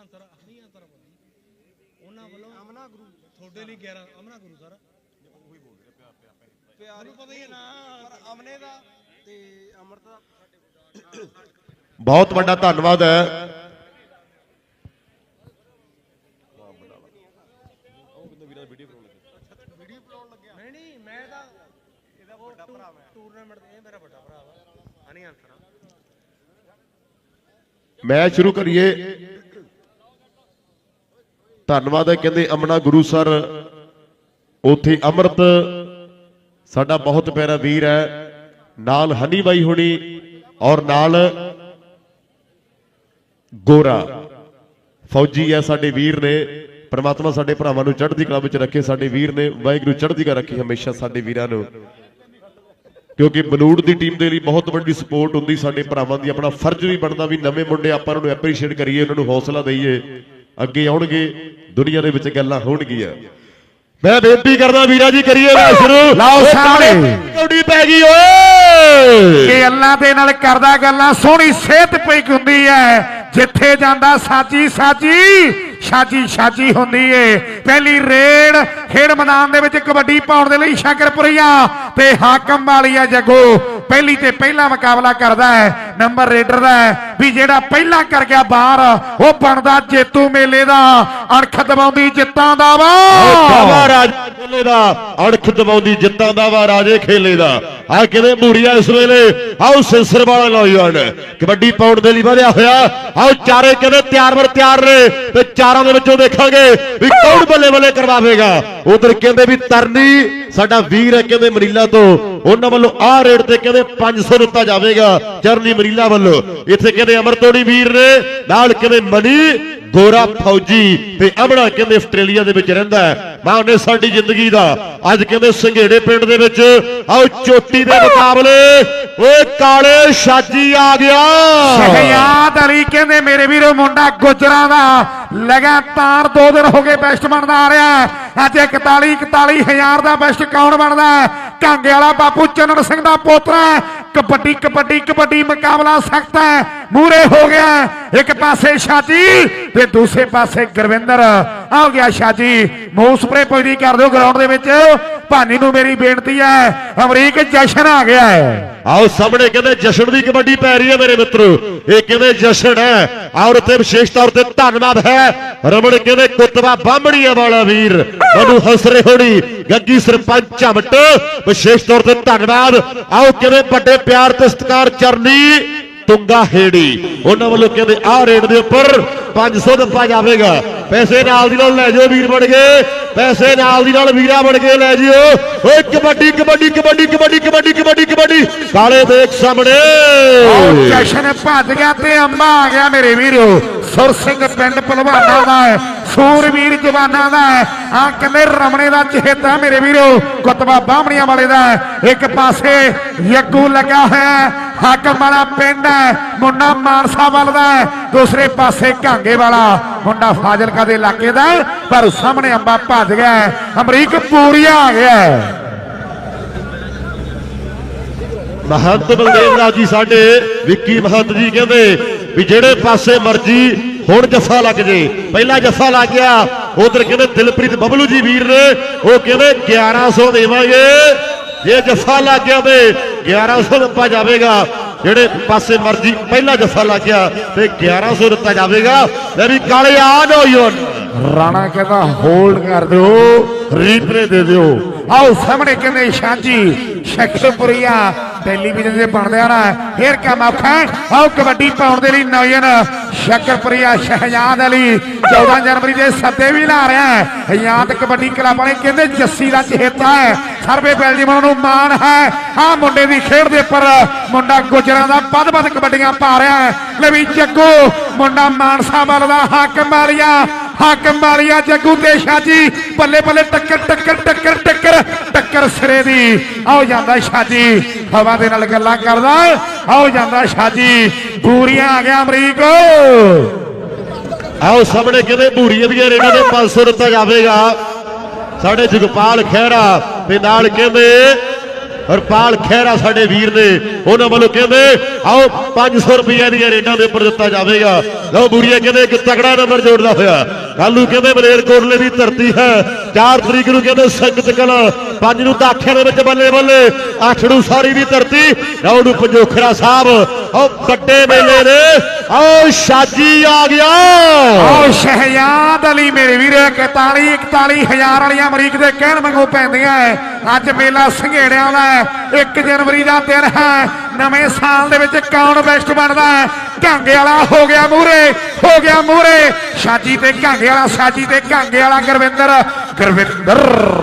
ਅੰਤਰ ਨਹੀਂ ਅੰਤਰ ਬੋਲੀ ਉਹਨਾਂ ਵੱਲੋਂ ਅਮਨਾ ਗੁਰੂ। ਤੁਹਾਡੇ ਲਈ 11 ਅਮਨਾ ਗੁਰੂ ਸਰ। ਉਹੀ ਬੋਲ ਰਿਹਾ ਪਿਆ ਪਿਆ ਪਿਆ ਮੈਨੂੰ ਪਤਾ ਹੀ ਹੈ ਨਾ। ਪਰ ਅਮਨੇ ਦਾ ਤੇ ਅਮਰਤ ਦਾ। ਬਹੁਤ ਵੱਡਾ ਧੰਨਵਾਦ ਹੈ। ਨਹੀਂ ਨਹੀਂ ਮੈਂ ਤਾਂ ਇਹਦਾ ਵੱਡਾ ਭਰਾ ਮੈਂ ਟੂਰਨਾਮੈਂਟ ਇਹ ਮੇਰਾ ਵੱਡਾ ਭਰਾ ਵਾ ਹਨੀ ਅੰਤਰ ਮੈਚ ਸ਼ੁਰੂ ਕਰੀਏ ਧੰਨਵਾਦ ਹੈ। ਕਹਿੰਦੇ ਅਮਨਾ ਗੁਰੂ ਸਰ, ਉਥੇ ਅਮਰਤ ਸਾਡਾ ਬਹੁਤ ਪਿਆਰਾ ਵੀਰ ਹੈ। ਨਾਲ ਹਨੀ ਬਾਈ ਹੋਣੀ ਔਰ ਨਾਲ ਗੋਰਾ। ਫੌਜੀ ਹੈ ਸਾਡੇ ਵੀਰ ਨੇ। ਪਰਮਾਤਮਾ ਸਾਡੇ ਭਰਾਵਾਂ ਨੂੰ ਚੜ੍ਹਦੀ ਕਲਾ ਵਿੱਚ ਰੱਖੇ। ਸਾਡੇ ਵੀਰ ਨੇ ਵਾਹਿਗੁਰੂ ਚੜ੍ਹਦੀ ਕਲਾ ਰੱਖੀ ਹਮੇਸ਼ਾ ਸਾਡੇ ਵੀਰਾਂ ਨੂੰ। ਕਿਉਂਕਿ ਬਲੂੜ ਦੀ ਟੀਮ ਦੇ ਲਈ ਬਹੁਤ ਵੱਡੀ ਸਪੋਰਟ ਹੁੰਦੀ। ਸਾਡੇ ਭਰਾਵਾਂ ਦੀ ਆਪਣਾ ਫਰਜ਼ ਵੀ ਬਣਦਾ ਵੀ ਨਵੇਂ ਮੁੰਡੇ ਆਪਾਂ ਉਹਨਾਂ ਨੂੰ ਐਪਰੀਸ਼ੀਏਟ ਕਰੀਏ, ਉਹਨਾਂ ਨੂੰ ਹੌਸਲਾ ਦਈਏ। ਅੱਗੇ ਆਉਣਗੇ ਦੁਨੀਆ ਦੇ ਵਿੱਚ ਗੱਲਾਂ ਹੋਣਗੀਆਂ। ਮੈਂ ਬੇਨਤੀ ਕਰਦਾ ਵੀਰਾ ਜੀ ਕਰੀਏ ਮੈਚ ਸ਼ੁਰੂ। ਲਓ ਸਾਹਮਣੇ। ਕੌਡੀ ਪੈ ਗਈ ਓਏ। ਕਿ ਅੱਲਾ ਦੇ ਨਾਲ ਕਰਦਾ ਗੱਲਾਂ ਸੋਹਣੀ ਸਿਹਤ ਪਈ ਹੁੰਦੀ ਹੈ। ਜਿੱਥੇ ਜਾਂਦਾ ਸਾਜੀ ਸਾਜੀ ਸਾਜੀ ਸਾਜੀ ਹੁੰਦੀ ਏ। ਪਹਿਲੀ ਰੇਡ ਖੇਡ ਮੈਦਾਨ ਦੇ ਵਿੱਚ ਕਬੱਡੀ ਪਾਉਣ ਦੇ ਲਈ ਸ਼ਾਕਰਪੁਰੀਆ ਤੇ ਹਾਕਮ ਵਾਲੀਆ ਜੱਗੋ ਪਹਿਲੀ ਤੇ ਪਹਿਲਾ ਮੁਕਾਬਲਾ ਕਰਦਾ ਹੈ। ਨੰਬਰ ਰੇਡਰ ਦਾ ਵੀ ਜਿਹੜਾ ਪਹਿਲਾਂ ਕਰ ਗਿਆ ਬਾਹਰ, ਉਹ ਬਣਦਾ ਜੇਤੂ ਮੇਲੇ ਦਾ। ਅਣਖ ਦਬਾਉਂਦੀ ਜਿੱਤਾਂ ਦਾ ਵਾ। ਕਾਵਾ ਰਾਜੇ ਖੇਲੇ ਦਾ ਅੜਖ ਦਬਾਉਂਦੀ ਜਿੱਤਾਂ ਦਾ ਵਾ, ਰਾਜੇ ਖੇਲੇ ਦਾ। ਆ ਕਿਵੇਂ ਬੂੜੀਆ ਇਸ ਵੇਲੇ? ਆਓ ਸਿਸਰ ਵਾਲਾ ਨੌਜਵਾਨ, ਕਬੱਡੀ ਪਾਉਣ ਦੇ ਲਈ ਵਧਿਆ ਹੋਇਆ। ਆਓ ਚਾਰੇ ਕਹਿੰਦੇ ਤਿਆਰ ਵਰ ਤਿਆਰ ਨੇ, ਤੇ ਚਾਰਾਂ ਦੇ ਵਿੱਚੋਂ ਦੇਖਾਂਗੇ ਵੀ ਕੌਣ ਬੱਲੇ ਬੱਲੇ ਕਰਵਾਵੇਗਾ। ਉਧਰ ਕਹਿੰਦੇ ਵੀ ਤਰਨੀ, ਸਾਡਾ ਵੀਰ ਹੈ ਕਹਿੰਦੇ ਮਰੀਲਾ ਤੋਂ। ਉਹਨਾਂ ਵੱਲੋਂ ਆਹ ਰੇਟ ਤੇ ਕਹਿੰਦੇ 500 ਦਿੱਤਾ ਜਾਵੇਗਾ। ਚਰਨੀ ਮਰੀਲਾ ਵੱਲੋਂ। ਇੱਥੇ ਕਹਿੰਦੇ ਅਮਰਤੋੜੀ ਵੀਰ ਨੇ, ਨਾਲ ਕਹਿੰਦੇ ਮਨੀ, ਗੋਰਾ ਫੌਜੀ ਤੇ ਅਮੜਾ ਕਹਿੰਦੇ ਆਸਟ੍ਰੇਲੀਆ ਦੇ ਵਿੱਚ ਰਹਿੰਦਾ ਹੈ। ਉਹਨੇ ਸਾਡੀ ਜ਼ਿੰਦਗੀ ਦਾ, ਅੱਜ ਕਹਿੰਦੇ ਸੰਘੇੜੇ ਪਿੰਡ ਦੇ ਵਿੱਚ, ਆਓ ਚੋਟੀ ਦੇ ਮੁਕਾਬਲੇ, ਓਏ ਕਾਲੇ ਛਾਜੀ ਆ ਗਿਆ। ਸ਼ਹਿਯਾਦ ਅਲੀ ਕਹਿੰਦੇ, ਮੇਰੇ ਵੀਰੋ, ਮੁੰਡਾ ਗੁਜਰਾਂ ਦਾ, ਲਗਾਤਾਰ 2 ਦਿਨ ਹੋ ਗਏ ਬੈਸਟ ਬਣਦਾ ਆ ਰਿਹਾ ਅੱਜ 41 41 ਹਜ਼ਾਰ ਦਾ ਬੈਸਟ ਕੌਣ ਬਣਦਾ ਹੈ? ਕਾਂਗੇ ਵਾਲਾ ਬਾਪੂ ਚੰਨਣ ਸਿੰਘ ਦਾ ਪੋਤਰਾ ਕਬੱਡੀ ਕਬੱਡੀ ਕਬੱਡੀ ਮੁਕਾਬਲਾ ਸਖਤ ਹੈ। ਮੂਰੇ ਹੋ ਗਿਆ। ਇੱਕ ਪਾਸੇ ਸ਼ਾਜੀ ਤੇ ਦੂਸਰੇ ਪਾਸੇ ਗੁਰਵਿੰਦਰ। ਆ ਗਿਆ ਸ਼ਾਜੀ ਮੂੰਹ ਸਪਰੇ ਪੁੱਜਦੀ ਕਰ ਦਿਓ ਗਰਾਊਂਡ ਦੇ ਵਿੱਚ। ਭਾਨੀ ਨੂੰ ਮੇਰੀ ਬੇਨਤੀ ਹੈ, ਅਮਰੀਕ ਜਸ਼ਨ ਆ ਗਿਆ ਹੈ। ਆਓ ਸਾਹਮਣੇ ਕਹਿੰਦੇ ਜਸ਼ਨ ਦੀ ਕਬੱਡੀ ਪੈ ਰਹੀ ਹੈ ਮੇਰੇ ਮਿੱਤਰੋ। ਇਹ ਕਹਿੰਦੇ ਜਸ਼ਨ ਹੈ। ਔਰ ਉੱਥੇ ਵਿਸ਼ੇਸ਼ ਤੌਰ ਤੇ ਧੰਨਵਾਦ ਹੈ। ਰਮਣ ਕਹਿੰਦੇ ਕੁੱਤਵਾ ਬਾਹਮਣੀਆਂ ਵਾਲਾ ਵੀਰ। ਮਨੂੰ ਹਸਰੇ ਹੋਣੀ। ਗੱਗੀ ਸਰਪੰਚ ਝਮਟ। ਵਿਸ਼ੇਸ਼ ਤੌਰ ਤੇ ਧੰਨਵਾਦ। ਆਓ ਕਿਵੇਂ ਵੱਡੇ ਪਿਆਰ ਤੇ ਸਤਿਕਾਰ ਚਰਨੀ। ਤੁੰਗਾ ਹੇੜੀ। ਉਹਨਾਂ ਵੱਲੋਂ ਕਹਿੰਦੇ, ਆਹ ਰੇਟ ਦੇ ਉੱਪਰ 500 ਦਿੱਤਾ ਜਾਵੇਗਾ। ਪੈਸੇ ਨਾਲ ਦੀ ਨਾਲ ਲੈ ਜਿਓ ਵੀਰ ਬਣ ਗਏ ਪੈਸੇ ਨਾਲ ਦੀ ਨਾਲ ਵੀਰਾ ਬਣ ਕੇ ਲੈ ਜਿਓ। ਓਏ, ਕਬੱਡੀ ਕਬੱਡੀ ਕਬੱਡੀ ਕਬੱਡੀ ਕਬੱਡੀ ਕਬੱਡੀ ਕਬੱਡੀ। ਕਾਲੇ ਦੇਖ ਸਾਹਮਣੇ। ਜਸ਼ਨ ਭੱਜ ਗਿਆ ਤੇ ਅੰਮਾ ਆ ਗਿਆ ਮੇਰੇ ਵੀਰੋ। ਸੁਰ ਸਿੰਘ ਪਿੰਡ ਭਲਵਾਨਾ ਦਾ ਹੈ, ਸੂਰਵੀਰ ਜਵਾਨਾਂ ਦਾ ਹੈ। ਆ ਕਹਿੰਦੇ ਰਮਣੇ ਦਾ ਚਹੇਤਾ ਮੇਰੇ ਵੀਰੋ ਕੁਤਬਾ ਬਾਹਮਣੀਆਂ ਵਾਲੇ ਦਾ ਇੱਕ ਪਾਸੇ ਯੱਗੂ ਲੱਗਾ ਹੈ ਹਾਕਮ ਵਾਲਾ ਪਿੰਡ ਹੈ ਮੁੰਡਾ ਮਾਨਸਾ ਵੱਲ ਦਾ ਦੂਸਰੇ ਪਾਸੇ ਘਾਂਗੇ ਵਾਲਾ। ਮੁੰਡਾ ਫਾਜ਼ਿਲਕਾ ਦੇ ਇਲਾਕੇ ਦਾ ਹੈ, ਪਰ ਸਾਹਮਣੇ ਅੰਬਾ ਭੱਜ ਗਿਆ ਅਮਰੀਕ ਪੂਰੀਆ ਆ ਗਿਆ ਮਹੰਤ ਬਲਦੇਵ ਰਾਜ ਜੀ ਸਾਡੇ ਵਿੱਕੀ ਮਹੰਤ ਜੀ ਕਹਿੰਦੇ ਵੀ ਜਿਹੜੇ ਪਾਸੇ ਮਰਜ਼ੀ ਹੁਣ ਜੱਫਾ ਲੱਗ ਜੇ। ਪਹਿਲਾ ਜੱਫਾ ਲੱਗ ਗਿਆ ਉਧਰ ਕਹਿੰਦੇ ਦਿਲਪ੍ਰੀਤ ਬਬਲੂ ਜੀ ਵੀਰ ਨੇ ਉਹ ਕਹਿੰਦੇ 1100 ਦੇਵਾਂਗੇ। ਜੇ ਜੱਫਾ ਲੱਗ ਗਿਆ ਤੇ 1100 ਦਿੱਤਾ ਜਾਵੇਗਾ। ਜਿਹੜੇ ਪਾਸੇ ਮਰਜ਼ੀ, ਪਹਿਲਾ ਜੱਫਾ ਲੱਗ ਗਿਆ ਤੇ 1100 ਦਿੱਤਾ ਜਾਵੇਗਾ। ਲੈ ਵੀ ਕਾਲੇ ਆ ਨੌਜਵਾਨ ਰਾਣਾ ਕਹਿੰਦਾ ਹੋਲਡ ਕਰ ਦਿਓ ਰੀਪਲੇ ਦੇ ਦਿਓ। ਆਓ ਸਾਹਮਣੇ ਕਹਿੰਦੇ, ਸ਼ਾਂਜੀ ਸ਼ਖਸਪੁਰੀਆ ਟੈਲੀਵਿਜ਼ਨ ਦੇ ਬਣਦੇ ਆ ਫੇਰ ਕਾ ਮੌਕਾ ਆਓ ਕਬੱਡੀ ਪਾਉਣ ਦੇ ਲਈ ਨੌਜਵਾਨ ਸ਼ਕਰਪੁਰੀਆ ਸ਼ਹਿਜਾਦ ਅਲੀ 14 ਜਨਵਰੀ ਦੇ ਸੱਦੇ ਵੀ ਲਾ ਰਿਹਾ ਹੈ। ਹਯਾਤ ਕਬੱਡੀ ਕਲੱਬ ਵਾਲੇ ਕਹਿੰਦੇ ਜੱਸੀ ਦਾ ਚਹੇਤਾ ਹੈ। ਸਰਵੇ ਬੈਲਜੀਮਨ ਨੂੰ ਮਾਣ ਹੈ। ਆ ਮੁੰਡੇ ਦੀ ਖੇਡ ਦੇ ਉੱਪਰ ਮੁੰਡਾ ਗੁਜਰਾਂ ਦਾ ਵੱਧ ਵੱਧ ਕਬੱਡੀਆਂ ਪਾ ਰਿਹਾ ਹੈ। ਲੈ ਵੀ ਜੱਗੂ, ਮੁੰਡਾ ਮਾਨਸਾ ਵੱਲ ਦਾ ਹਾਕਮ ਵਾਲੀਆ ਹਾਕਮ ਵਾਲੀਆ ਜੱਗੂ ਤੇ ਸ਼ਾਜੀ ਬੱਲੇ ਬੱਲੇ ਟੱਕਰ ਟੱਕਰ ਟੱਕਰ ਟੱਕਰ। ਟੱਕਰ ਸਿਰੇ ਦੀ। ਆਓ ਜਾਂਦਾ ਸ਼ਾਜੀ ਹਵਾ ਦੇ ਨਾਲ ਗੱਲਾਂ ਕਰਦਾ। ਆਓ ਜਾਂਦਾ ਸ਼ਾਜੀ ਬੂਰੀਆਂ ਆ ਗਿਆ ਅਮਰੀਕ। ਆਓ ਸਾਹਮਣੇ ਕਹਿੰਦੇ ਭੂਰੀਏ ਦੀਆਂ ਰੇਡਾਂ ਦੇ 500 ਦਿੱਤਾ ਜਾਵੇਗਾ। ਸਾਡੇ ਜਗਪਾਲ ਖਹਿਰਾ ਤੇ ਨਾਲ ਕਹਿੰਦੇ ਹਰਪਾਲ ਖਹਿਰਾ ਸਾਡੇ ਵੀਰ ਨੇ, ਉਹਨਾਂ ਵੱਲੋਂ ਕਹਿੰਦੇ ਆਓ 500 ਰੁਪਏ ਦੀਆਂ ਰੇਡਾਂ ਦੇ ਉੱਪਰ ਦਿੱਤਾ ਜਾਵੇਗਾ। ਲਓ ਬੁਰੀਆ ਕਹਿੰਦੇ ਇੱਕ ਤਗੜਾ ਨੰਬਰ ਜੋੜਦਾ ਹੋਇਆ। ਕੱਲ ਨੂੰ ਕਹਿੰਦੇ ਮਲੇਰ ਕੋਟਲੇ ਦੀ ਧਰਤੀ ਹੈ। 4 ਤਰੀਕ ਨੂੰ ਕਹਿੰਦੇ ਸੰਗਤ ਕਲਾ। 5 ਨੂੰ ਦਾਖਿਆਂ ਦੇ ਵਿੱਚ ਬੱਲੇ ਬੱਲੇ। 8 ਨੂੰ ਸਾਰੀ ਦੀ ਧਰਤੀ। ਲਓ ਨੂੰ ਪੰਜੋਖਰਾ ਸਾਹਿਬ। ਆਓ ਵੱਡੇ ਮੇਲੇ ਨੇ ਆਓ ਸ਼ਾਜੀ ਆ ਗਿਆ। ਓ ਸ਼ਹਿਜ਼ਾਦ ਅਲੀ ਮੇਰੇ ਵੀਰ 41 41 ਹਜ਼ਾਰ ਵਾਲੀਆਂ ਅਮਰੀਕ ਦੇ ਕਹਿਣ ਵਾਂਗੂ ਪੈਂਦੀਆਂ ਐ। ਅੱਜ ਮੇਲਾ ਸੰਘੇੜਿਆਂ ਦਾ 1 ਜਨਵਰੀ ਦਾ ਦਿਨ ਹੈ। ਨਵੇਂ ਸਾਲ ਦੇ ਵਿੱਚ ਕੌਣ ਬੈਸਟ ਬਣਦਾ ਹੈ ਘਾਂਗੇ ਵਾਲਾ ਹੋ ਗਿਆ ਮੂਰੇ। ਹੋ ਗਿਆ ਮੂਰੇ ਸ਼ਾਜੀ ਤੇ ਘਾਂਗੇ ਵਾਲਾ, ਸ਼ਾਜੀ ਤੇ ਘਾਂਗੇ ਵਾਲਾ ਗੁਰਵਿੰਦਰ ਗੁਰਵਿੰਦਰ।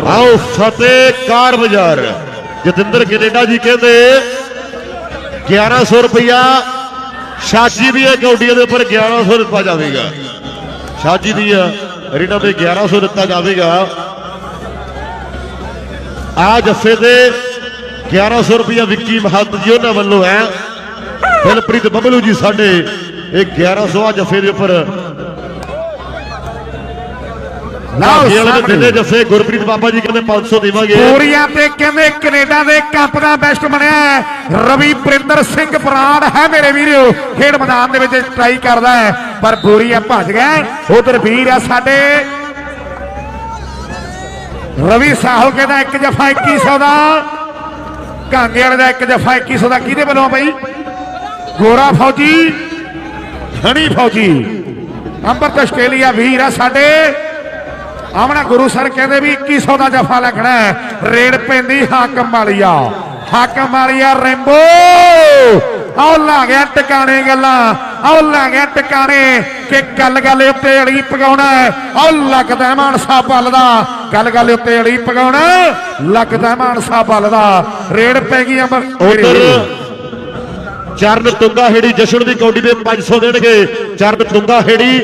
ਆਓ ਫਤਿਹ ਕਾਰ ਬਾਜ਼ਾਰ। ਜਤਿੰਦਰ ਕੈਨੇਡਾ ਜੀ ਕਹਿੰਦੇ 1100 ਰੁਪਇਆ ਸ਼ਾਜੀ ਦੀ ਕੌਡੀਆਂ ਦੇ ਉੱਪਰ 1100 ਦਿੱਤਾ ਜਾਵੇਗਾ। ਸ਼ਾਜੀ ਦੀ ਰੀਨਾ ਤੇ 1100 ਦਿੱਤਾ ਜਾਵੇਗਾ। ਆ ਜੱਫੇ ਤੇ 1100 ਰੁਪਇਆ ਵਿੱਕੀ ਮਹੰਤ ਜੀ ਉਹਨਾਂ ਵੱਲੋਂ ਹੈ। ਦਿਲਪ੍ਰੀਤ ਬਬਲੂ ਜੀ ਸਾਡੇ ਇਹ 1100 ਆ ਜੱਫੇ ਦੇ ਉੱਪਰ। ਲਓ ਖੇਲ ਦੇ ਸਾਹਮਣੇ। ਦਿਨੇ ਜੱਫੇ ਗੁਰਪ੍ਰੀਤ ਬਾਬਾ ਜੀ ਕਹਿੰਦੇ 500 ਦੇਵਾਂਗੇ। ਪੂਰੀਆਂ ਤੇ ਕਹਿੰਦੇ ਕੈਨੇਡਾ ਦੇ ਕੱਪ ਦਾ ਬੈਸਟ ਬਣਿਆ ਹੈ। ਰਵੀ ਪ੍ਰਿੰਦਰ ਸਿੰਘ ਬਰਾੜ ਹੈ ਮੇਰੇ ਵੀਰੋ। ਖੇਡ ਮੈਦਾਨ ਦੇ ਵਿੱਚ ਟਰਾਈ ਕਰਦਾ ਹੈ ਪਰ ਪੂਰੀਆ ਭੱਜ ਗਿਆ ਉਧਰ ਵੀਰ ਆ ਸਾਡੇ। ਰਵੀ ਸਾਹਲ ਕਹਿੰਦਾ ਇੱਕ ਜਫਾ 2100 ਦਾ। ਕਾਂਗੇ ਵਾਲੇ ਦਾ ਇੱਕ ਜਫਾ 2100 ਦਾ। ਕਿਹਦੇ ਵੱਲੋਂ ਬਈ? ਗੋਰਾ ਫੌਜੀ। ਹਣੀ ਫੌਜੀ। ਅੰਮ੍ਰਿਤ ਆਸਟ੍ਰੇਲੀਆ ਵੀਰ ਆ ਸਾਡੇ। ਆਮਣਾ ਗੁਰੂ ਸਰ ਕਹਿੰਦੇ ਵੀ 2100 ਦਾ ਜਫਾ ਲੱਗਣਾ। ਰੇਡ ਪੈਂਦੀ ਹਾਕਮ ਵਾਲੀਆ। ਹਾਕਮ ਵਾਲੀਆ ਰੈਂਬੋ। ਆਉ ਲਾ ਗਿਆ ਟਿਕਾਣੇ ਗੱਲਾਂ। ਆਉ ਲਾ ਗਿਆ ਟਿਕਾਣੇ ਕਿ ਗੱਲ ਗੱਲ ਉੱਤੇ ਅੜੀ ਪਗਾਉਣਾ ਆਉ ਲੱਗਦਾ ਮਾਨਸਾ ਬਲ ਦਾ। ਗੱਲ ਗੱਲ ਉੱਤੇ ਅੜੀ ਪਗਾਉਣਾ ਲੱਗਦਾ ਮਾਨਸਾ ਬਲ ਦਾ। ਰੇਡ ਪੈ ਗਈ ਅਮਰ ਉਧਰ ਚਰਨ ਤੁੰਗਾ ਹੇੜੀ ਜਸ਼ਨ ਦੀ ਕੌਡੀ ਦੇ 500 ਦੇਣਗੇ। ਚਰਨ ਤੁੰਗਾ ਹੇੜੀ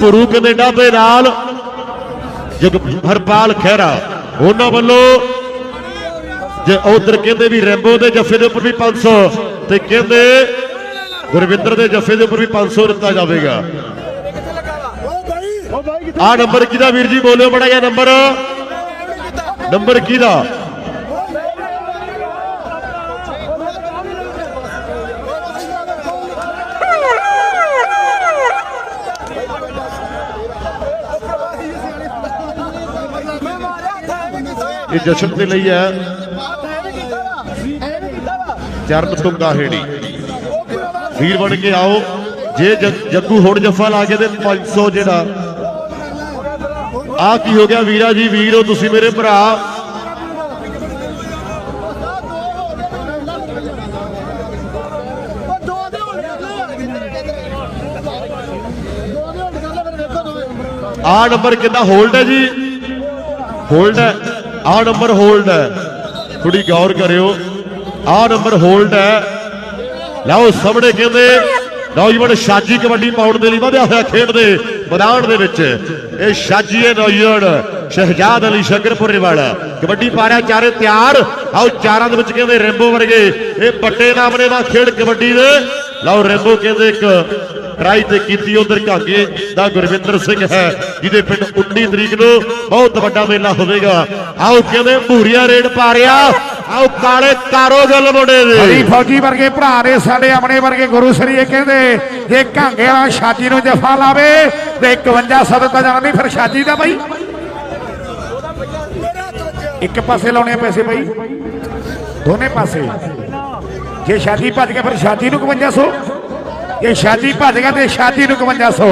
ਪੁਰੂ ਕੈਨੇਡਾ ਦੇ ਨਾਲ ਜਗ ਹਰਪਾਲ ਖਹਿਰਾ। ਉਹਨਾਂ ਵੱਲੋਂ ਜੇ ਉਧਰ ਕਹਿੰਦੇ ਵੀ ਰੈਂਬੋ ਦੇ ਜੱਫੇ ਦੇ ਉੱਪਰ ਵੀ 500 ਤੇ ਕਹਿੰਦੇ ਗੁਰਵਿੰਦਰ ਦੇ ਜੱਫੇ ਦੇ ਉੱਪਰ ਵੀ 500 ਦਿੱਤਾ ਜਾਵੇਗਾ। ਆ ਨੰਬਰ ਕਿਹਦਾ ਵੀਰ ਜੀ? ਬੋਲਿਓ ਬੜਾ ਜਿਹਾ ਨੰਬਰ। ਨੰਬਰ ਕਿਹਦਾ? ਇਹ ਜਸ਼ਨ ਦੇ ਲਈ ਹੈ। ਚਰਨ ਤੁੰਗਾ ਹੇੜੀ। ਵੀਰ ਬਣ ਕੇ ਆਓ। ਜੇ ਜੱਗ- ਜੱਗੂ ਹੁਣ ਜੱਫਾ ਲਾ ਕੇ ਤੇ 500 ਜਿਹੜਾ। ਆ ਕੀ ਹੋ ਗਿਆ ਵੀਰਾ ਜੀ? ਵੀਰ ਹੋ ਤੁਸੀਂ ਮੇਰੇ ਭਰਾ। ਆ ਨੰਬਰ ਕਿੰਨਾ ਹੋਲਡ ਹੈ ਜੀ। ਹੋਲਡ ਹੈ। ਆ ਨੰਬਰ ਹੋਲਡ ਹੈ। ਥੋੜੀ ਗੌਰ ਕਰਿਓ। ਆ ਨੰਬਰ ਹੋਲਡ ਹੈ। ਲਓ, ਸਾਹਮਣੇ ਕਹਿੰਦੇ, ਨੌਜਵਾਨ ਸ਼ਾਜੀ ਕਬੱਡੀ ਪਾਉਣ ਦੇ ਲਈ ਵਧਿਆ ਹੋਇਆ ਖੇਡ ਮੈਦਾਨ ਦੇ ਵਿੱਚ। ਇਹ ਸ਼ਾਜੀ ਹੈ, ਨੌਜਵਾਨ ਸ਼ਹਿਜਾਦ ਅਲੀ ਸ਼ੰਕਰਪੁਰੇ ਵਾਲਾ। ਕਬੱਡੀ ਪਾ ਰਿਹਾ ਚਾਰੇ ਤਿਆਰ। ਆਓ, ਚਾਰਾਂ ਦੇ ਵਿੱਚ ਕਹਿੰਦੇ ਰੈਂਬੋ ਵਰਗੇ। ਇਹ ਵੱਡੇ ਨਾਮਨੇ ਦਾ ਖੇਡ ਕਬੱਡੀ ਦੇ। ਲਓ, ਰੈਂਬੋ ਕਹਿੰਦੇ ਇੱਕ ਟਰਾਈ ਤੇ ਕੀਤੀ ਉਧਰ ਘਾਗੇ ਦਾ ਗੁਰਵਿੰਦਰ ਸਿੰਘ ਹੈ, ਜਿਹਦੇ ਪਿੰਡ 19 ਤਰੀਕ ਨੂੰ ਬਹੁਤ ਵੱਡਾ ਮੇਲਾ ਹੋਵੇਗਾ। ਆਓ ਕਹਿੰਦੇ ਭੂਰੀਆ ਰੇਡ ਪਾ ਰਿਹਾ? ਆਓ ਕਾਲੇ ਕਾਰੋ ਗੱਲ ਮੁੰਡੇ ਦੇ। ਹਰੀ ਫੌਜੀ ਵਰਗੇ ਭਰਾ ਨੇ ਸਾਡੇ ਆਪਣੇ ਵਰਗੇ ਗੁਰੂ ਸਰੀਏ ਕਹਿੰਦੇ, ਜੇ ਘਾਂਗੇ ਵਾਲਾ ਸ਼ਾਜੀ ਨੂੰ ਜਫਾ ਲਾਵੇ, ਤੇ 51 ਸੌ ਦਿੱਤਾ ਜਾਣਾ ਨਹੀਂ ਫਿਰ ਸ਼ਾਜੀ ਦਾ ਬਾਈ। ਇੱਕ ਪਾਸੇ ਲਾਉਣੇ ਪੈਸੇ ਬਾਈ। ਦੋਨੇ ਪਾਸੇ। ਜੇ ਸ਼ਾਦੀ ਭੱਜ ਗਿਆ ਫਿਰ ਸ਼ਾਦੀ ਨੂੰ 5500 ਜੇ ਸ਼ਾਦੀ ਭੱਜ ਗਿਆ ਤੇ ਸ਼ਾਦੀ ਨੂੰ 5500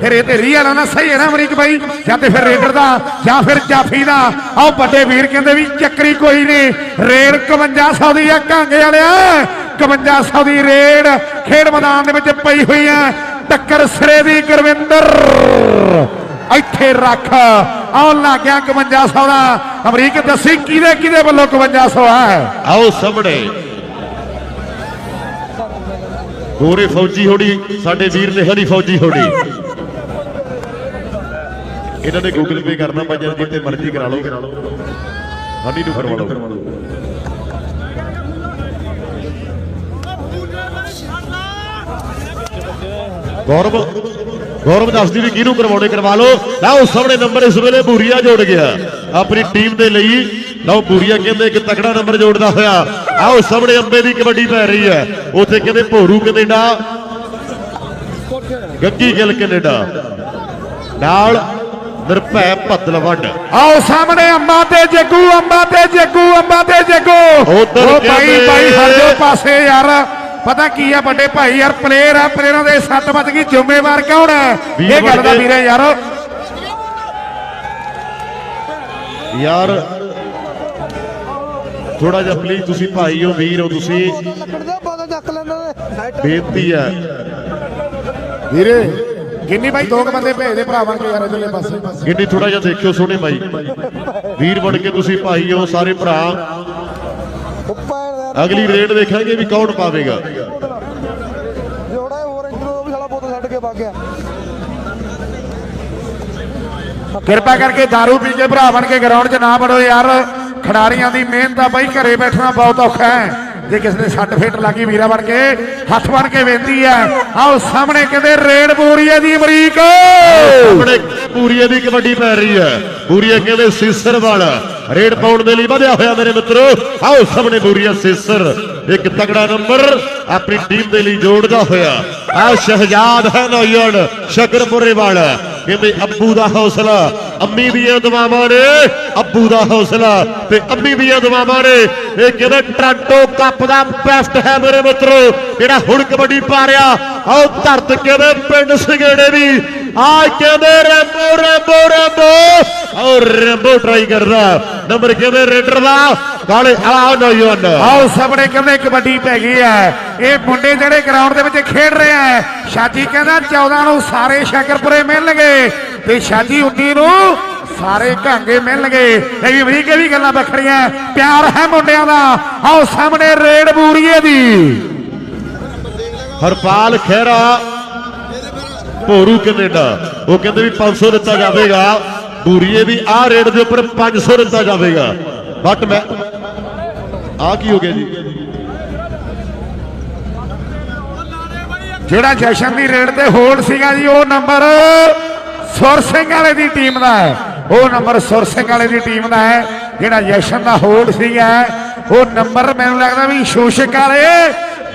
ਫਿਰ ਇਹ ਤੇ ਰੀਅਲ ਨਾ, ਸਹੀ ਹੈ ਨਾ ਅਮਰੀਕ ਬਾਈ? ਜਾਂ ਤੇ ਫਿਰ ਰੇਡਰ ਦਾ, ਜਾਂ ਫਿਰ ਜਾਫੀ ਦਾ। ਆਹ ਵੱਡੇ ਵੀਰ ਕਹਿੰਦੇ ਵੀ ਚੱਕਰੀ ਕੋਈ ਨਹੀਂ, ਰੇਡ 5500 ਦੀ ਆ ਕਾਂਗੇ ਵਾਲਿਆ। 5500 ਦੀ ਰੇਡ ਖੇਡ ਮੈਦਾਨ ਦੇ ਵਿੱਚ ਪਈ ਹੋਈ ਹੈ ਟੱਕਰ ਸਿਰੇ ਦੀ ਗੁਰਵਿੰਦਰ। ਇੱਥੇ ਰੱਖ। ਆਉਣ ਲੱਗਿਆ ਗਿਆ 5500 ਦਾ। ਅਮਰੀਕ ਦੱਸੀ ਕਿਹਦੇ ਕਿਹਦੇ ਵੱਲੋਂ 5500 ਹੈ ਆਓ ਸਾਹਮਣੇ। ਗੋਰੇ ਫੌਜੀ ਹੋੜੀ, ਸਾਡੇ ਵੀਰ ਨੇ ਹਰੀ ਫੌਜੀ ਹੋੜੀ। ਇਹਨਾਂ ਨੇ ਗੂਗਲ ਪੇ ਕਰਨਾ ਭਾਜਨ ਜਿੱਤੇ ਮਰਜ਼ੀ ਕਰਾ ਲਓ। ਹਨੀ ਨੂੰ ਕਰਵਾ ਲਓ। ਗੌਰਵ ਗੌਰਵ ਦੱਸਦੀ ਵੀ ਕਿਹਨੂੰ ਕਰਵਾਉਣੇ? ਕਰਵਾ ਲਓ। ਲਓ ਸਾਹਮਣੇ ਨੰਬਰ ਇਸ ਵੇਲੇ ਭੂਰੀਆ ਜੋੜ ਗਿਆ। ਆਪਣੀ ਟੀਮ ਦੇ ਲਈ ਲਓ ਬੂਰੀਆ ਕਹਿੰਦੇ ਇੱਕ ਤਕੜਾ ਨੰਬਰ ਜੋੜਦਾ ਹੋਇਆ। ਆਓ ਸਾਹਮਣੇ ਅੰਬੇ ਦੀ ਕਬੱਡੀ ਪੈ ਰਹੀ ਹੈ। ਉੱਥੇ ਕਹਿੰਦੇ ਭੋਰੂ ਕੈਨੇਡਾ। ਗੱਗੀ ਗਿੱਲ ਕੈਨੇਡਾ। ਨਾਲ ਨਿਰਭੈ ਭੱਦਲਵੰਡ। ਆਓ ਸਾਹਮਣੇ ਅੰਬਾ ਤੇ ਜੱਗੂ ਅੰਬਾ ਤੇ ਜੱਗੂ ਅੰਬਾ ਤੇ ਜੱਗੂ। ਉੱਧਰ ਭਾਈ ਭਾਈ ਹਟ ਜਾਓ ਪਾਸੇ ਯਾਰ। ਪਤਾ ਕੀ ਆ ਵੱਡੇ ਭਾਈ ਯਾਰ ਪਲੇਅਰ ਆ ਪਲੇਅਰਾਂ ਦੇ ਸੱਟ ਵੱਜ ਗਈ ਜ਼ਿੰਮੇਵਾਰ ਕੌਣ ਹੈ ਇਹ ਗੱਲ ਦਾ ਵੀਰੇ ਯਾਰ। ਯਾਰ ਥੋੜਾ ਜਿਹਾ ਪਲੀਜ਼ ਤੁਸੀਂ ਭਾਈ ਹੋ ਵੀਰ ਹੋ ਤੁਸੀਂ ਦਾ ਬੇਨਤੀ ਹੈ। ਵੀਰੇ ਕਿੰਨੀ ਭਾਈ ਦੋ ਬੰਦੇ ਭੇਜਦੇ ਭਰਾ ਬਣ ਕੇ ਯਾਰ ਇਧਰਲੇ ਪਾਸੇ। ਗਿੰਨੀ ਥੋੜਾ ਜਿਹਾ ਦੇਖਿਓ ਸੋਹਣੇ ਬਾਈ। ਵੀਰ ਬਣ ਕੇ ਤੁਸੀਂ ਭਾਈ ਹੋ ਸਾਰੇ ਭਰਾ। ਅਗਲੀ ਰੇਡ ਦੇਖਾਂਗੇ ਵੀ ਕੌਣ ਪਾਵੇਗਾ। ਜੋੜਾ ਹੋਰ ਇੰਟਰੋ ਉਹ ਵੀ ਸਾਲਾ ਬੋਤਲ ਛੱਡ ਕੇ ਵਗ ਗਿਆ। ਕਿਰਪਾ ਕਰਕੇ दारू ਪੀ ਕੇ ਭਰਾ ਬਣ ਕੇ ਗਰਾਊਂਡ 'ਚ ਨਾ ਵੜੋ ਯਾਰ। ਖਿਡਾਰੀਆਂ ਦੀ ਮਿਹਨਤ ਆ ਬਾਈ ਘਰੇ ਬੈਠਣਾ ਬਹੁਤ ਔਖਾ ਹੈ। ਜੇ ਕਿਸੇ ਦੇ ਸੱਟ ਫੇਟ ਲੱਗੀ, ਵੀਰਾ ਬਣ ਕੇ, ਹੱਥ ਬਣ ਕੇ ਬੇਨਤੀ ਹੈ। ਆਓ ਸਾਹਮਣੇ ਕਹਿੰਦੇ, ਰੇਡ ਬੋਰੀਏ ਦੀ ਅਮਰੀਕ। ਸਾਹਮਣੇ ਪੂਰੀਏ ਦੀ ਕਬੱਡੀ ਪੈ ਰਹੀ ਹੈ। ਪੂਰੀਏ ਕਹਿੰਦੇ, ਸੀਸਰ ਵਾਲਾ। ਰੇਡ ਪਾਉਣ ਦੇ ਲਈ ਵਧਿਆ ਹੋਇਆ ਮੇਰੇ ਮਿੱਤਰੋ। ਆਓ ਸਾਹਮਣੇ ਪੂਰੀਆ ਸੀਸਰ। ਇੱਕ ਤਗੜਾ ਨੰਬਰ ਆਪਣੀ ਟੀਮ ਦੇ ਲਈ ਜੋੜਦਾ ਹੋਇਆ। ਆ ਸ਼ਹਜ਼ਾਦ ਹੈ ਨੌਜਵਾਨ ਸ਼ਕਰਪੁਰੇ ਵਾਲਾ। ਕਹਿੰਦੇ ਅੱਬੂ ਦਾ ਹੌਸਲਾ, ਅੰਮੀ ਦੀਆਂ ਦੁਆਵਾਂ ਨੇ, ਅੱਬੂ ਦਾ ਹੌਸਲਾ ਤੇ ਅੰਮੀ ਦੀਆਂ ਦੁਆਵਾਂ ਨੇ। ਇਹ ਕਹਿੰਦੇ ਟਰਾਂਟੋ ਕੱਪ ਦਾ ਬੈਸਟ ਹੈ ਮੇਰੇ ਮਿੱਤਰੋ, ਜਿਹੜਾ ਹੁਣ ਕਬੱਡੀ ਪਾ ਰਿਹਾ। ਆਓ ਧਰਤ ਕਹਿੰਦੇ ਪਿੰਡ ਸੰਗੇੜੇ ਵੀ ਆ ਕਹਿੰਦੇ ਰੈਂਬੋ ਰੈਂਬੋ ਰੈਂਬੋ। ਆਓ ਰੈਂਬੋ ਟਰਾਈ ਕਰਦਾ। ਨੰਬਰ ਕਹਿੰਦੇ ਰੇਡਰ ਦਾ? ਕਾਲੇ ਆ ਨੌਜਵਾਨ। ਆਓ ਸਾਹਮਣੇ ਕਹਿੰਦੇ ਕਬੱਡੀ ਪੈ ਗਈ ਹੈ। ਇਹ ਮੁੰਡੇ ਜਿਹੜੇ ਗਰਾਊਂਡ ਦੇ ਵਿੱਚ ਖੇਡ ਰਹੇ ਆ ਸ਼ਾਜੀ ਕਹਿੰਦਾ 14 ਨੂੰ ਸਾਰੇ ਸ਼ਾਕਰਪੁਰੇ ਮਿਲਣਗੇ ਤੇ ਸ਼ਾਜੀ 19 ਨੂੰ ਸਾਰੇ ਘਾਂਗੇ ਮਿਲਣਗੇ। ਇਹ ਵੀ ਅਮਰੀਕੇ ਵੀ ਗੱਲਾਂ ਵੱਖਰੀਆਂ। ਪਿਆਰ ਹੈ ਮੁੰਡਿਆਂ ਦਾ। ਆਓ ਸਾਹਮਣੇ ਰੇਡ ਬੂਰੀਏ ਦੀ। ਹਰਪਾਲ ਖਹਿਰਾ ਭੋਰੂ ਕੈਨੇਡਾ। ਉਹ ਕਹਿੰਦੇ ਵੀ 500 ਦਿੱਤਾ ਜਾਵੇਗਾ। ਬੂਰੀਏ ਦੀ ਆ ਰੇਟ ਦੇ ਉੱਪਰ 500 ਦਿੱਤਾ ਜਾਵੇਗਾ। ਬਟ ਮੈਂ ਆ ਕੀ ਹੋ ਗਿਆ ਜੀ? ਜਿਹੜਾ ਜਸ਼ਨ ਦੀ ਰੇਡ ਤੇ ਹੋਲਡ ਸੀਗਾ ਜੀ, ਉਹ ਨੰਬਰ ਸੁਰ ਸਿੰਘ ਵਾਲੇ ਦੀ ਟੀਮ ਦਾ ਹੈ। ਉਹ ਨੰਬਰ ਸੁਰ ਸਿੰਘ ਵਾਲੇ ਦੀ ਟੀਮ ਦਾ ਹੈ। ਜਿਹੜਾ ਜਸ਼ਨ ਦਾ ਹੋਲਡ ਸੀਗਾ, ਉਹ ਨੰਬਰ ਮੈਨੂੰ ਲੱਗਦਾ ਵੀ ਸ਼ੋਸ਼ਕ ਵਾਲੇ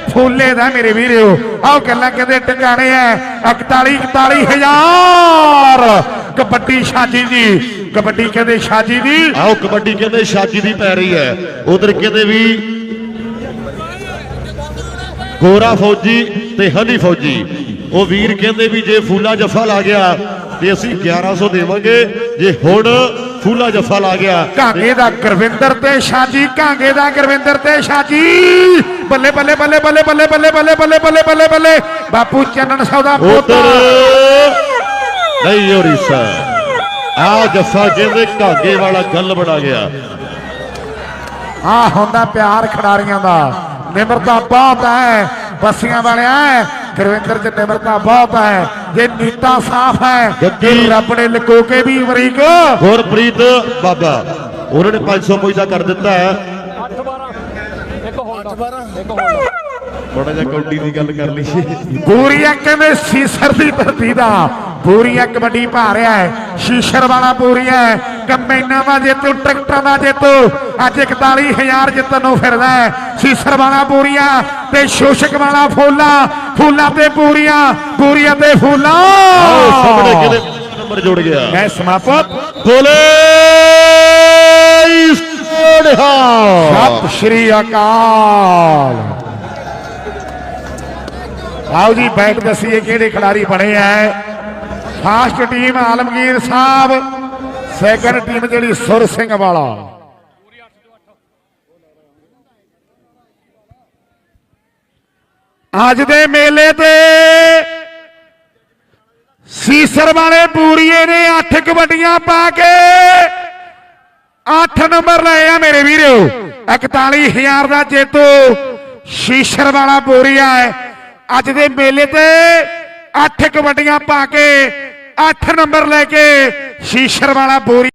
ਫੂਲੇ ਦਾ ਮੇਰੇ ਵੀਰੋ। ਆਹ ਗੱਲਾਂ ਕਹਿੰਦੇ ਟਿਕਾਣੇ ਐ? 41 41 ਹਜ਼ਾਰ। ਕਬੱਡੀ ਛਾਜੀ ਦੀ। ਕਬੱਡੀ ਕਹਿੰਦੇ ਛਾਜੀ ਦੀ? ਆਓ, ਕਬੱਡੀ ਕਹਿੰਦੇ ਸ਼ਾਜੀ ਦੀ ਪੈ ਰਹੀ ਹੈ ਉਧਰ ਕਹਿੰਦੇ ਵੀ? ਗੋਰਾ ਫੌਜੀ ਤੇ ਹਨੀ ਫੌਜੀ। ਉਹ ਵੀਰ ਕਹਿੰਦੇ ਵੀ ਜੇ ਫੂਲਾ ਜੱਫਾ ਲਾ ਗਿਆ ਤੇ ਅਸੀਂ 1100 ਦੇਵਾਂਗੇ ਜੇ ਹੁਣ ਫੂਲਾ ਜੱਫਾ ਲਾ ਗਿਆ ਕਾਂਗੇ ਦਾ ਗੁਰਵਿੰਦਰ ਤੇ ਸ਼ਾਜੀ ਕਾਂਗੇ ਦਾ ਗੁਰਵਿੰਦਰ ਤੇ ਸ਼ਾਜੀ ਬੱਲੇ ਬੱਲੇ ਬੱਲੇ ਬੱਲੇ ਬੱਲੇ ਬੱਲੇ ਬੱਲੇ ਬੱਲੇ ਬੱਲੇ ਬੱਲੇ ਬੱਲੇ ਬਾਪੂ ਚੰਨਣ ਸੌਦਾ ਪੋਤਾ ਨਹੀਂ ਹੋਰੀਸਾ ਆ ਜੱਫਾ ਕਹਿੰਦੇ ਘਾਗੇ ਵਾਲਾ ਗੱਲ ਬਣਾ ਗਿਆ ਆ ਹੁੰਦਾ ਪਿਆਰ ਖਿਡਾਰੀਆਂ ਦਾ ਨਿਮਰਤਾ ਬਹੁਤ ਹੈ ਬਸੀਆਂ ਵਾਲਿਆ ਗੁਰਵਿੰਦਰ ਚ ਨਿਮਰਤਾ ਬਹੁਤ ਹੈ। ਜੇ ਨੀਤਾ ਸਾਫ਼ ਹੈ। ਤੇ ਰੱਬ ਨੇ ਲੁਕੋ ਕੇ ਵੀ ਅਮਰੀਕ ਗੁਰਪ੍ਰੀਤ ਬਾਬਾ ਉਹਨਾਂ ਨੇ 500 ਪੁੱਜਦਾ ਕਰ ਦਿੱਤਾ ਹੈ। 8 12 ਇੱਕ ਹੋਲਡ ਇੱਕ ਹੋਲਡ ਥੋੜਾ ਜਿਹਾ ਕੌਡੀ ਦੀ ਗੱਲ ਕਰ ਲਈਏ ਪੂਰੀਆ ਕਹਿੰਦੇ ਸੀਸਰ ਦੀ ਧਰਤੀ ਦਾ? ਪੂਰੀਆ ਕਬੱਡੀ ਪਾ ਰਿਹਾ ਹੈ। ਸ਼ੀਸ਼ਰ ਵਾਲਾ ਪੂਰੀਆ ਹੈ। ਕੰਬਾਈਨਾਂ ਦਾ ਜੇਤੂ ਟਰੈਕਟਰਾਂ ਦਾ ਜੇਤੂ ਅੱਜ 41000 ਜਿੱਤਣ ਨੂੰ ਫਿਰਦਾ ਹੈ। ਸੀਸਰ ਵਾਲਾ ਪੂਰੀਆ ਤੇ ਸ਼ੋਸ਼ਕ ਵਾਲਾ ਫੂਲਾ ਫੂਲਾ ਤੇ ਪੂਰੀਆ ਪੂਰੀਆ ਤੇ ਫੂਲਾ। ਸਾਹਮਣੇ ਕਿਹਦੇ ਨੰਬਰ ਜੁੜ ਗਿਆ? ਮੈਂ ਸਮਾਪਤ। ਬੋਲੇ ਸਤਿ ਸ਼੍ਰੀ ਅਕਾਲ। ਆਓ ਜੀ ਬੈਠ ਦਸੀਏ ਕਿਹੜੇ ਖਿਡਾਰੀ ਬਣੇ ਐ। First team Alamgir Sahib second team ਜਿਹੜੀ ਸੁਰ ਸਿੰਘ ਵਾਲਾ। ਅੱਜ ਦੇ ਮੇਲੇ ਤੇ ਸੀਸਰ ਵਾਲੇ ਪੂਰੀਏ ਨੇ 8 ਕਬੱਡੀਆਂ ਪਾ ਕੇ 8 ਨੰਬਰ ਲਏ ਆ ਮੇਰੇ ਵੀਰੋ। 41000 ਦਾ ਜੇਤੂ ਸ਼ੀਸ਼ਰ ਵਾਲਾ ਪੂਰੀਆ ਹੈ। ਅੱਜ ਦੇ ਮੇਲੇ ਤੇ 8 ਕਬੱਡੀਆਂ ਪਾ ਕੇ 8 ਨੰਬਰ ਲੈ ਕੇ ਸ਼ੀਸ਼ਰ ਵਾਲਾ ਪੂਰੀ